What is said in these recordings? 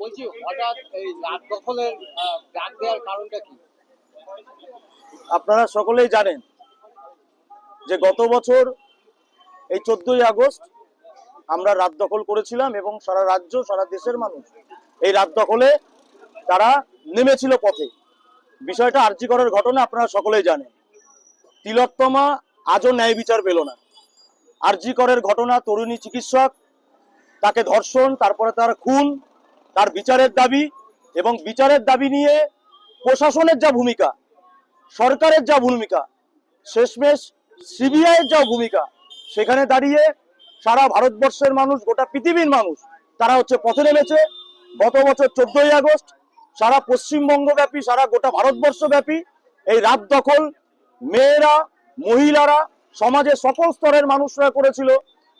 বলছি, হঠাৎ এই রাত দখলের ডাক দেওয়ার কারণটা কি? আপনারা সকলেই জানেন যে গত বছর এই চোদ্দই আগস্ট আমরা রাত দখল করেছিলাম এবং সারা রাজ্য, সারা দেশের মানুষ এই রাত দখলে তারা নেমেছিল পথে। বিষয়টা আর্জি করার ঘটনা আপনারা সকলেই জানেন। তিলোত্তমা আজও ন্যায় বিচার পেল না। আরজি করের ঘটনা, তরুণী চিকিৎসক, তাকে ধর্ষণ, তারপরে তার খুন তার বিচারের দাবি এবং বিচারের দাবি নিয়ে প্রশাসনের যা ভূমিকা, সরকারের যা ভূমিকা, শেষমেশ সিবিআইয়ের যা ভূমিকা, সেখানে দাঁড়িয়ে সারা ভারতবর্ষের মানুষ, গোটা পৃথিবীর মানুষ, তারা হচ্ছে পথে নেমেছে। গত বছর চোদ্দই আগস্ট সারা পশ্চিমবঙ্গব্যাপী, সারা গোটা ভারতবর্ষব্যাপী এই রাত দখল মেয়েরা, মহিলারা, সমাজের সকল স্তরের মানুষরা করেছিল।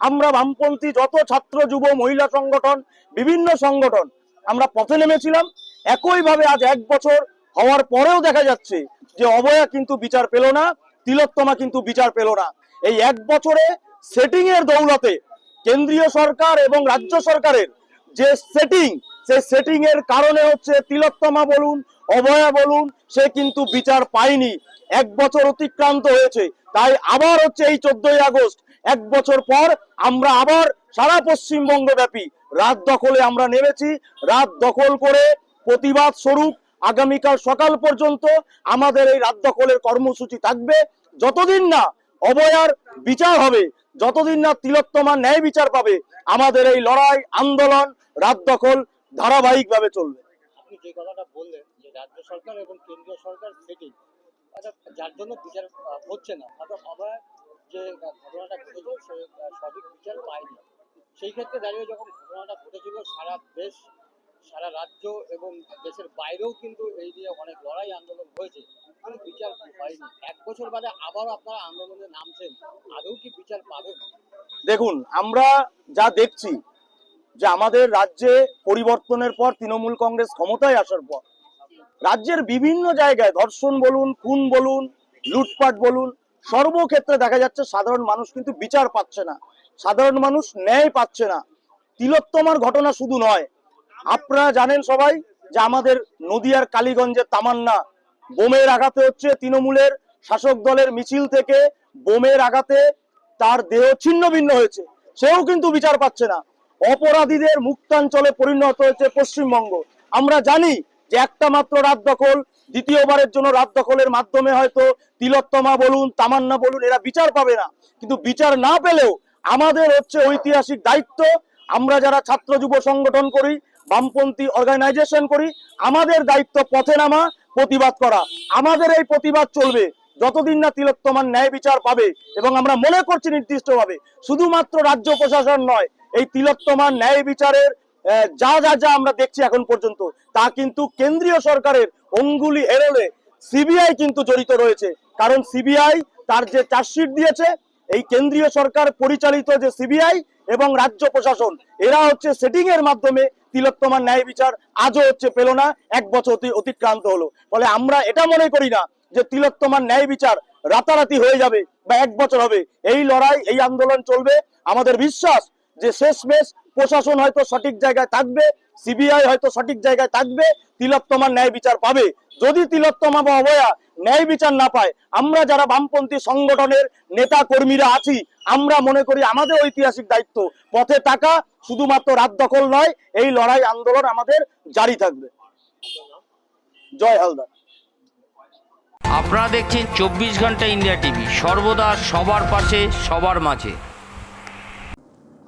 আমরা বামপন্থী যত ছাত্র, যুব, মহিলা সংগঠন, বিভিন্ন সংগঠন আমরা পথে নেমেছিলাম। একইভাবে আজ এক বছর হওয়ার পরেও দেখা যাচ্ছে যে অবয়া কিন্তু বিচার পেল না, তিলোত্তমা কিন্তু বিচার পেল না। এই এক বছরে সেটিং এর দৌলতে কেন্দ্রীয় সরকার এবং রাজ্য সরকারের যে সেটিং সেই সেটিং এর কারণে হচ্ছে তিলোত্তমা বলুন অভয়া বলুন, সে কিন্তু বিচার পায়নি। এক বছর অতিক্রান্ত হয়েছে। তাই আবার হচ্ছে এই চোদ্দই আগস্ট, এক বছর পর আমরা আবার সারা পশ্চিমবঙ্গ ব্যাপী রাত দখলে আমরা নেমেছি। রাত দখল করে প্রতিবাদ স্বরূপ আগামীকাল সকাল পর্যন্ত আমাদের এই রাত দখলের কর্মসূচি থাকবে। যতদিন না অবয়ার বিচার হবে, যতদিন না তিলোত্তমার ন্যায় বিচার পাবে, আমাদের এই লড়াই, আন্দোলন, রাত দখল ধারাবাহিকভাবে চলবে। আপনি যে সেই ক্ষেত্রে দাঁড়িয়ে যখন ঘটনাটা ঘটেছিল, সারা দেশ, সারা রাজ্য এবং দেশের বাইরেও কিন্তু এই নিয়ে অনেক লড়াই আন্দোলন হয়েছে। কিন্তু বিচার হয়নি। এক বছর বাদে আবার আপনারা আন্দোলনে নামছেন। আদৌ কি বিচার পাবেন? দেখুন, আমরা যা দেখছি, যে আমাদের রাজ্যে পরিবর্তনের পর তৃণমূল কংগ্রেস ক্ষমতায় আসার পর, রাজ্যের বিভিন্ন জায়গায় ধর্ষণ বলুন, খুন বলুন, লুটপাট বলুন, সর্বক্ষেত্রে দেখা যাচ্ছে সাধারণ মানুষ কিন্তু বিচার পাচ্ছে না। সাধারণ মানুষ ন্যায় পাচ্ছে না। তিলোত্তমার ঘটনা শুধু নয়, আপনারা জানেন সবাই যে আমাদের নদিয়ার কালীগঞ্জের তামান্না, বোমের আঘাতে হচ্ছে তৃণমূলের শাসক দলের মিছিল থেকে বোমের আঘাতে তার দেহ ছিন্ন ভিন্ন হয়েছে, সেও কিন্তু বিচার পাচ্ছে না। অপরাধীদের মুক্তাঞ্চলে পরিণত হয়েছে পশ্চিমবঙ্গ। আমরা জানি যে একটা মাত্র রাত দখল, দ্বিতীয়বারের জন্য রাত দখলের মাধ্যমে হয়তো তিলোত্তমা বলুন, তামান্না বলুন, এরা বিচার পাবে না। কিন্তু বিচার না পেলেও আমাদের হচ্ছে ঐতিহাসিক দায়িত্ব। আমরা যারা ছাত্র যুব সংগঠন করি, বামপন্থী অর্গানাইজেশন করি, আমাদের দায়িত্ব পথে নামা, প্রতিবাদ করা। আমাদের এই প্রতিবাদ চলবে। যতদিন না তিলোত্তমান ন্যায় বিচার পাবে এবং আমরা মনে করছি নির্দিষ্টভাবে, শুধুমাত্র রাজ্য প্রশাসন নয়, এই তিলোত্তমান ন্যায় বিচারের যা যা যা আমরা দেখছি এখন পর্যন্ত, তা কিন্তু কেন্দ্রীয় সরকারের অঙ্গুলি হেরলে সিবিআই কিন্তু জড়িত রয়েছে। কারণ সিবিআই তার যে চার্জশিট দিয়েছে এই কেন্দ্রীয় সরকার পরিচালিত যে সিবিআই এবং রাজ্য প্রশাসন, এরা হচ্ছে সেটিং এর মাধ্যমে তিলোত্তমার ন্যায় বিচার আজও হচ্ছে পেল না, এক বছর অতি- অতিক্রান্ত হলো। ফলে আমরা এটা মনে করি না যে তিলোত্তমার ন্যায় বিচার রাতারাতি হয়ে যাবে বা এক বছর হবে। এই লড়াই, এই আন্দোলন চলবে। আমাদের বিশ্বাস যে শেষমেশ প্রশাসন হয়তো সঠিক জায়গায় থাকবে সিবিআই হয়তো সঠিক জায়গায় থাকবে তিলোত্তমার ন্যায় বিচার পাবে। যদি তিলোত্তমা বা অভয়া ন্যায় বিচার না পায়, আমরা যারা বামপন্থী সংগঠনের নেতা কর্মীরা আছি, আমরা মনে করি আমাদের ঐতিহাসিক দায়িত্ব পথে টাকা শুধুমাত্র রাত দখল নয়, এই লড়াই আন্দোলন আমাদের জারি থাকবে। জয় হালদার। আপনারা দেখছেন চব্বিশ ঘণ্টা ইন্ডিয়া টিভি, সর্বদা সবার পাশে, সবার মাঝে।